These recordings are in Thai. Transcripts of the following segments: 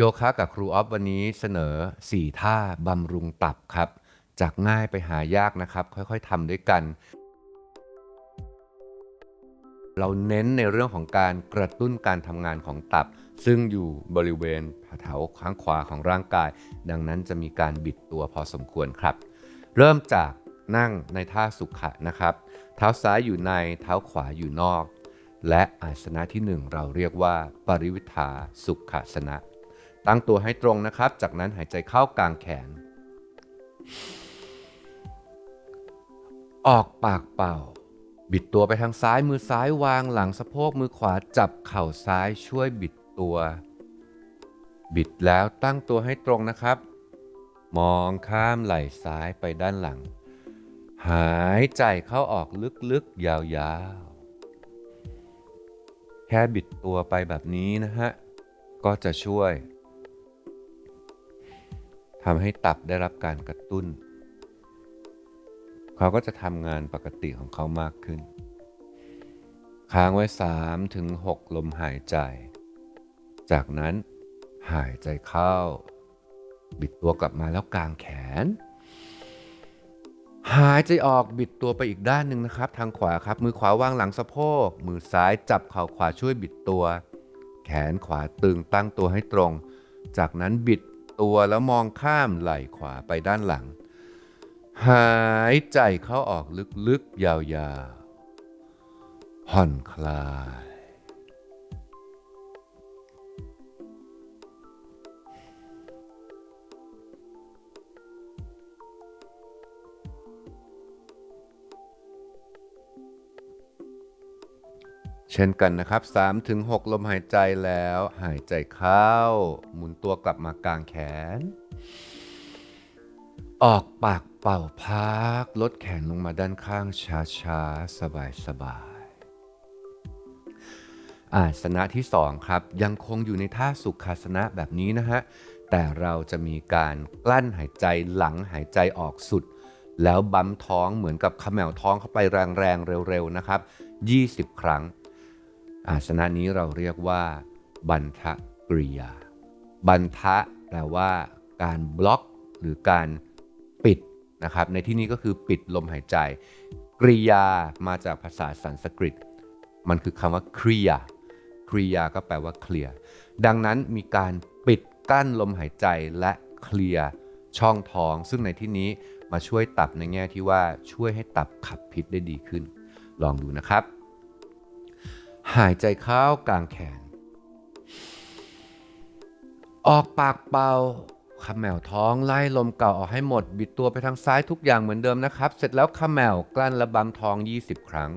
โยคะกับครูออฟวันนี้เสนอ 4 ท่าบำรุงตับครับ จากง่ายไปหายากนะครับ ค่อยๆทำด้วยกัน เราเน้นในเรื่องของการกระตุ้นการทำงานของตับ ซึ่งอยู่บริเวณแถวข้างขวาของร่างกาย ดังนั้นจะมีการบิดตัวพอสมควรครับ เริ่มจากนั่งในท่าสุขะนะครับ เท้าซ้ายอยู่ในเท้าขวาอยู่นอก และอาสนะที่หนึ่งเราเรียกว่า ปริวิทาสุขะสนะ ตั้งตัวให้ตรงนะครับ จากนั้นหายใจเข้ากลางแขน ออกปากเป่า บิดตัวไปทางซ้ายมือซ้ายวางหลังสะโพกมือขวาจับเข่าซ้ายช่วยบิดตัว บิดแล้วตั้งตัวให้ตรงนะครับ มองข้ามไหล่ซ้ายไปด้านหลัง หายใจเข้าออกลึกๆยาวๆ แค่บิดตัวไปแบบนี้นะฮะก็จะช่วย ทำให้ตับได้รับการกระตุ้น เขาก็จะทำงานปกติของเขามากขึ้น ค้างไว้ 3 ถึง 6 ลมหายใจ จากนั้นหายใจเข้า บิดตัวกลับมาแล้วกางแขน หายใจออกบิดตัวไปอีกด้านหนึ่งนะครับ ทางขวาครับ มือขวาวางหลังสะโพก มือซ้ายจับเข่าขวาช่วยบิดตัว แขนขวาตึงตั้งตัวให้ตรง จากนั้นบิด ตัวแล้วมองข้ามไหล่ขวาไปด้านหลัง หายใจเข้าออกลึกๆ ยาวๆผ่อนคลาย ช่นกันนะครับ 3-6 ลมหายใจแล้ว หายใจเข้า หมุนตัวกลับมากลางแขน ออกปากเป่าพัก ลดแขนลงมาด้านข้างช้าๆ สบายๆอาสนะที่ 2 ครับ ยังคงอยู่ในท่าสุขาสนะแบบนี้นะฮะ แต่เราจะมีการกลั้นหายใจหลังหายใจออกสุด แล้วบั๊มท้องเหมือนกับเขมวท้องเข้าไปแรงๆเร็วๆนะครับ 20 ครั้ง อาสนะนี้เราเรียกว่า บันทะกริยา บันทะแปลว่า การบล็อกหรือการปิดนะครับ ในที่นี้ก็คือปิดลมหายใจ กริยามาจากภาษาสันสกฤต มันคือคำว่าคริยากริยาก็แปลว่าเคลียร์ดังนั้นมีการปิดกั้นลมหายใจและเคลียร์ช่องท้อง ซึ่งในที่นี้มาช่วยตับในแง่ที่ว่าช่วยให้ตับขับพิษได้ดีขึ้น ลองดูนะครับ หายใจเข้ากลางแขน ออกปากเป่าขมแมวท้องไล่ลมเก่าออกให้หมด บิดตัวไปทางซ้ายทุกอย่างเหมือนเดิมนะครับ เสร็จแล้วขมแมวกลั้นและบัมท้อง 20 ครั้ง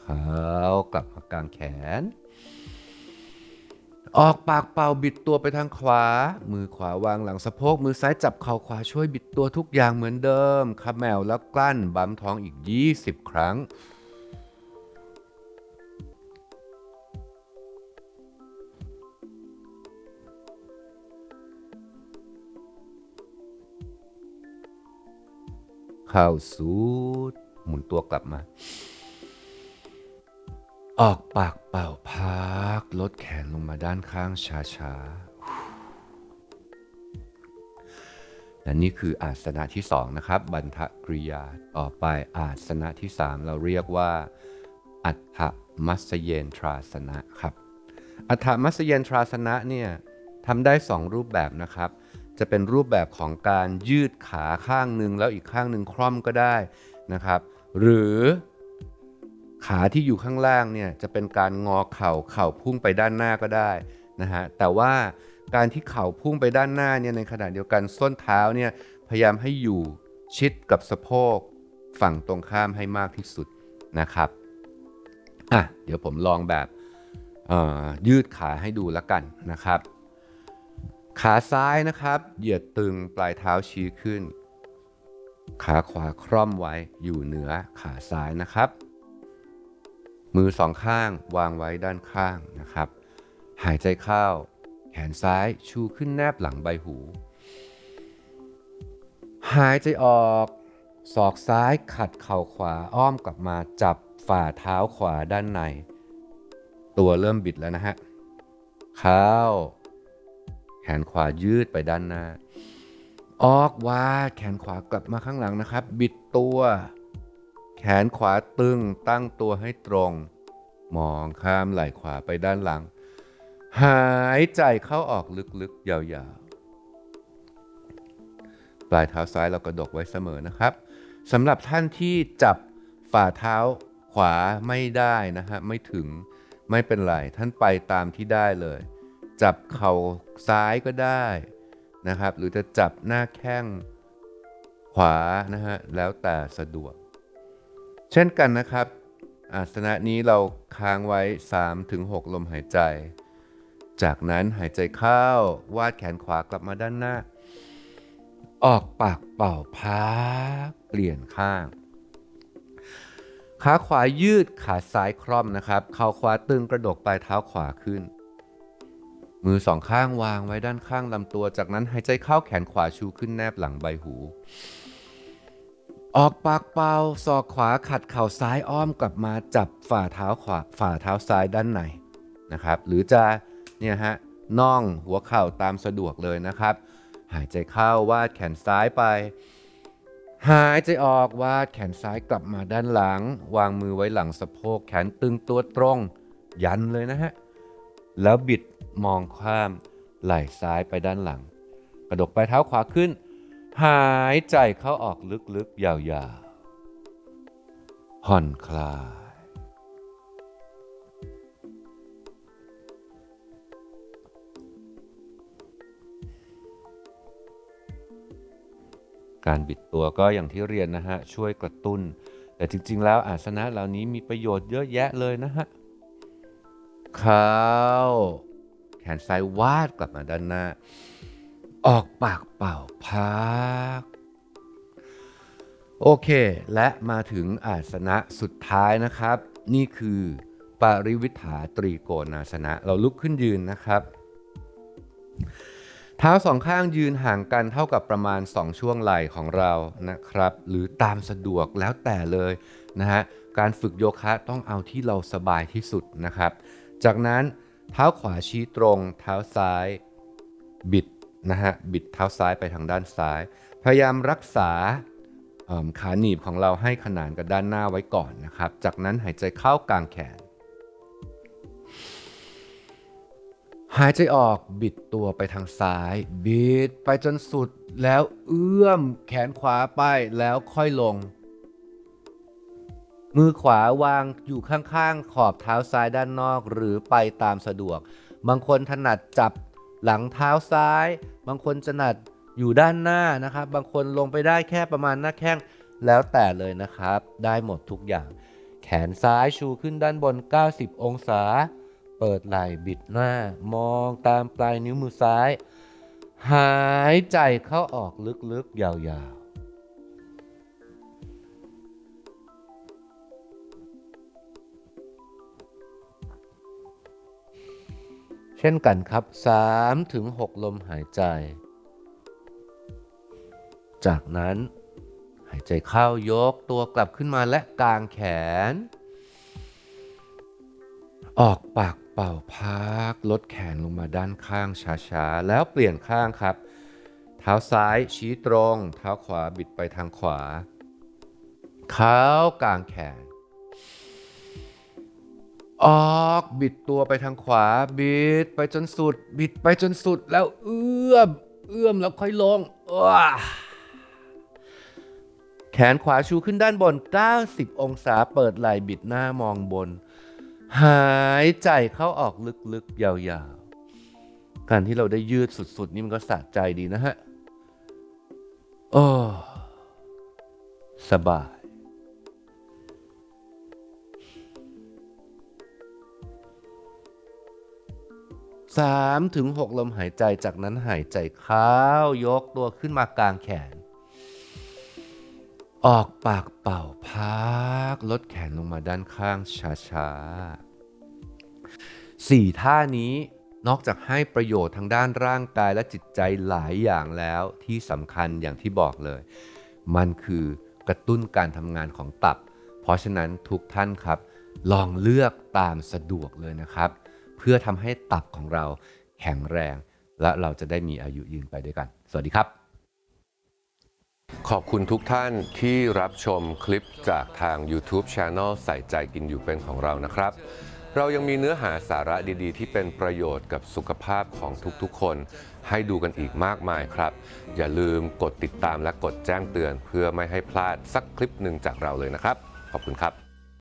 เขากลับมากางแขน ออกปากเป่าบิดตัวไปทางขวา มือขวาวางหลังสะโพก มือซ้ายจับเข่าขวาช่วยบิดตัวทุกอย่างเหมือนเดิมขมแมวแล้วกลั้นบัมท้องอีก 20 ครั้ง เข้าสูดหมุนตัวกลับมา ออกปากเป่าพักลดแขนลงมาด้านข้างช้าๆและนี่คืออาสนะที่2นะครับ บันทกริยาต่อไปอาสนะที่3เราเรียกว่า อัฏฐมัสเยนทราสนะครับ อัฏฐมัสเยนทราสนะเนี่ยทำได้2รูปแบบนะครับ จะเป็นรูปแบบของการยืดขาข้างหนึ่งแล้วอีกข้างหนึ่งคล่อมก็ได้นะครับ หรือ ขาที่อยู่ข้างล่างเนี่ยจะเป็นการงอเข่าเข่าพุ่งไปด้านหน้าก็ได้นะฮะแต่ว่าการที่เข่าพุ่งไปด้านหน้าเนี่ยในขณะเดียวกันส้นเท้าเนี่ยพยายามให้อยู่ชิดกับสะโพกฝั่งตรงข้ามให้มากที่สุดนะครับอะเดี๋ยวผมลองแบบยืดขาให้ดูแล้วกันนะครับ ขาซ้ายนะครับเหยียดตึงปลายเท้าชี้ขึ้น ขาขวาคร่อมไว้อยู่เหนือขาซ้ายนะครับ มือสองข้างวางไว้ด้านข้างนะครับ หายใจเข้า แขนซ้ายชูขึ้นแนบหลังใบหู หายใจออกศอกซ้ายขัดเข่าขวาอ้อมกลับมาจับฝ่าเท้าขวาด้านใน ตัวเริ่มบิดแล้วนะฮะเข้า แขนขวายืดไปด้านหน้า ออกว่าแขนขวากลับมาข้างหลังนะครับ บิดตัว ขนขวาตึงตั้งตัวให้ตรง มองข้ามไหล่ขวาไปด้านหลัง หายใจเข้าออกลึกๆ ยาวๆ ปลายเท้าซ้ายเรากระดกไว้เสมอนะครับสำหรับท่านที่จับฝ่าเท้าขวาไม่ได้นะฮะไม่ถึงไม่เป็นไร ท่านไปตามที่ได้เลย จับเข่าซ้ายก็ได้นะครับ หรือจะจับหน้าแข้งขวานะฮะแล้วแต่สะดวก เช่นกันนะครับ อาสนะนี้เราค้างไว้ 3-6 ลมหายใจ จากนั้นหายใจเข้าวาดแขนขวากลับมาด้านหน้า ออกปากเป่าพักเปลี่ยนข้าง ขาขวายืดขาซ้ายคล่อมนะครับ เข่าขวาตึงกระดกปลายเท้าขวาขึ้น มือสองข้างวางไว้ด้านข้างลำตัว จากนั้นหายใจเข้าแขนขวาชูขึ้นแนบหลังใบหู ออกปากเป่าศอกขวาขัดเข่าซ้ายอ้อมกลับมาจับฝ่าเท้าขวาฝ่าเท้าซ้ายด้านในนะครับ หรือจะเนี่ยฮะน่องหัวเข่าตามสะดวกเลยนะครับ หายใจเข้าวาดแขนซ้ายไป หายใจออกวาดแขนซ้ายกลับมาด้านหลัง วางมือไว้หลังสะโพกแขนตึงตัวตรง ยันเลยนะฮะแล้วบิดมองข้ามไหล่ซ้ายไปด้านหลัง กระดกปลายเท้าขวาขึ้น หายใจเข้าออกลึกๆ ยาวๆ ผ่อนคลาย การบิดตัวก็อย่างที่เรียนนะฮะ ช่วยกระตุ้น แต่จริงๆ แล้วอาสนะเหล่านี้มีประโยชน์เยอะแยะเลยนะฮะ เข้า แขนซ้ายวาดกลับมาด้านหน้า ออกปากเป่าพัก โอเค และมาถึงอาสนะสุดท้ายนะครับ นี่คือปริวิถาตรีโกณาสนะ เราลุกขึ้นยืนนะครับ เท้าสองข้างยืนห่างกันเท่ากับประมาณ 2 ช่วงไหล่ของเรานะครับ หรือตามสะดวกแล้วแต่เลยนะฮะการฝึกโยคะต้องเอาที่เราสบายที่สุดนะครับ จากนั้นเท้าขวาชี้ตรง เท้าซ้าย บิด นะฮะบิดเท้าซ้ายไปทางด้านซ้าย พยายามรักษาขาหนีบของเราให้ขนานกับด้านหน้าไว้ก่อนนะครับ จากนั้นหายใจเข้ากลางแขน หายใจออกบิดตัวไปทางซ้าย บิดไปจนสุดแล้วเอื้อมแขนขวาไปแล้วค่อยลง มือขวาวางอยู่ข้างๆ ขอบเท้าซ้ายด้านนอกหรือไปตามสะดวก บางคนถนัดจับ หลังเท้าซ้าย บางคนจะนัดอยู่ด้านหน้านะครับ บางคนลงไปได้แค่ประมาณหน้าแข้งแล้วแต่เลยนะครับ ได้หมดทุกอย่าง แขนซ้ายชูขึ้นด้านบน 90 องศา เปิดไหล่บิดหน้า มองตามปลายนิ้วมือซ้าย หายใจเข้าออกลึกๆยาวๆ ช่นกันครับ 3-6ถึง6ลมหายใจ จากนั้นหายใจเข้ายกตัวกลับขึ้นมาและกางแขน ออกปากเป่าพักลดแขนลงมาด้านข้างช้าๆ แล้วเปลี่ยนข้างครับ เท้าซ้ายชี้ตรง เท้าขวาบิดไปทางขวาเข้ากางแขน ออกบิดตัวไปทางขวา บิดไปจนสุด บิดไปจนสุดแล้วเอื้อม เอื้อมแล้วค่อยลงแขนขวาชูขึ้นด้านบน 90 องศาเปิดไหล่บิดหน้ามองบน หายใจเข้าออกลึกๆ ยาวๆ การที่เราได้ยืดสุดๆ นี่มันก็สะใจดีนะฮะ โอ้ สบาย สามถึงหกลมหายใจจากนั้นหายใจเข้ายกตัวขึ้นมากลางแขน ออกปากเป่าพัก ลดแขนลงมาด้านข้างช้าๆสี่ท่านี้นอกจากให้ประโยชน์ทางด้านร่างกายและจิตใจหลายอย่างแล้วที่สำคัญอย่างที่บอกเลย มันคือกระตุ้นการทำงานของตับ เพราะฉะนั้นทุกท่านครับ ลองเลือกตามสะดวกเลยนะครับ พื่อทำให้ตับของเราแข็งแรง และเราจะได้มีอายุยืนไปด้วยกัน สวัสดีครับขอบคุณทุกท่านที่รับชมคลิปจากทาง YouTube Channel ใส่ใจกินอยู่เป็นของเรานะครับ เรายังมีเนื้อหาสาระดีๆ ที่เป็นประโยชน์กับสุขภาพของทุกๆ คน ให้ดูกันอีกมากมายครับ อย่าลืมกดติดตามและกดแจ้งเตือน เพื่อไม่ให้พลาดสักคลิปหนึ่งจากเราเลยนะครับ ขอบคุณครับ